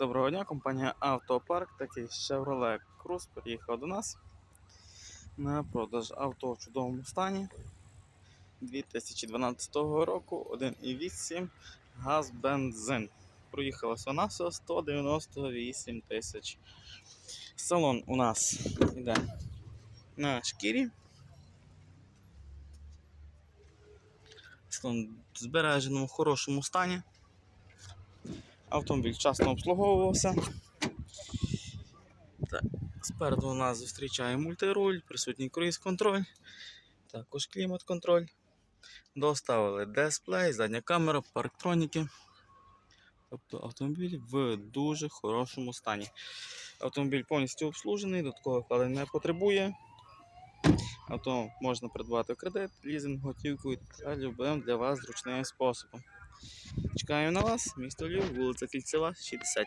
Доброго дня, компанія Автопарк, такий Chevrolet Cruze приїхав до нас на продаж авто в чудовому стані 2012 року 1,8 газ бензин. Проїхала вона всього 198 тисяч. Салон у нас йде на шкірі. Салон в збереженому хорошому стані. Автомобіль вчасно обслуговувався. Так, спереду нас зустрічає мультируль, присутній круїз-контроль, також клімат-контроль. Доставили дисплей, задня камера, парктроніки. Тобто автомобіль в дуже хорошому стані. Автомобіль повністю обслужений, додаткових вкладень не потребує. Авто можна придбати в кредит, лізинг, готівку та любим для вас зручним способом. Чекаю на вас, місто Львів, вулиця Кільцева, 60.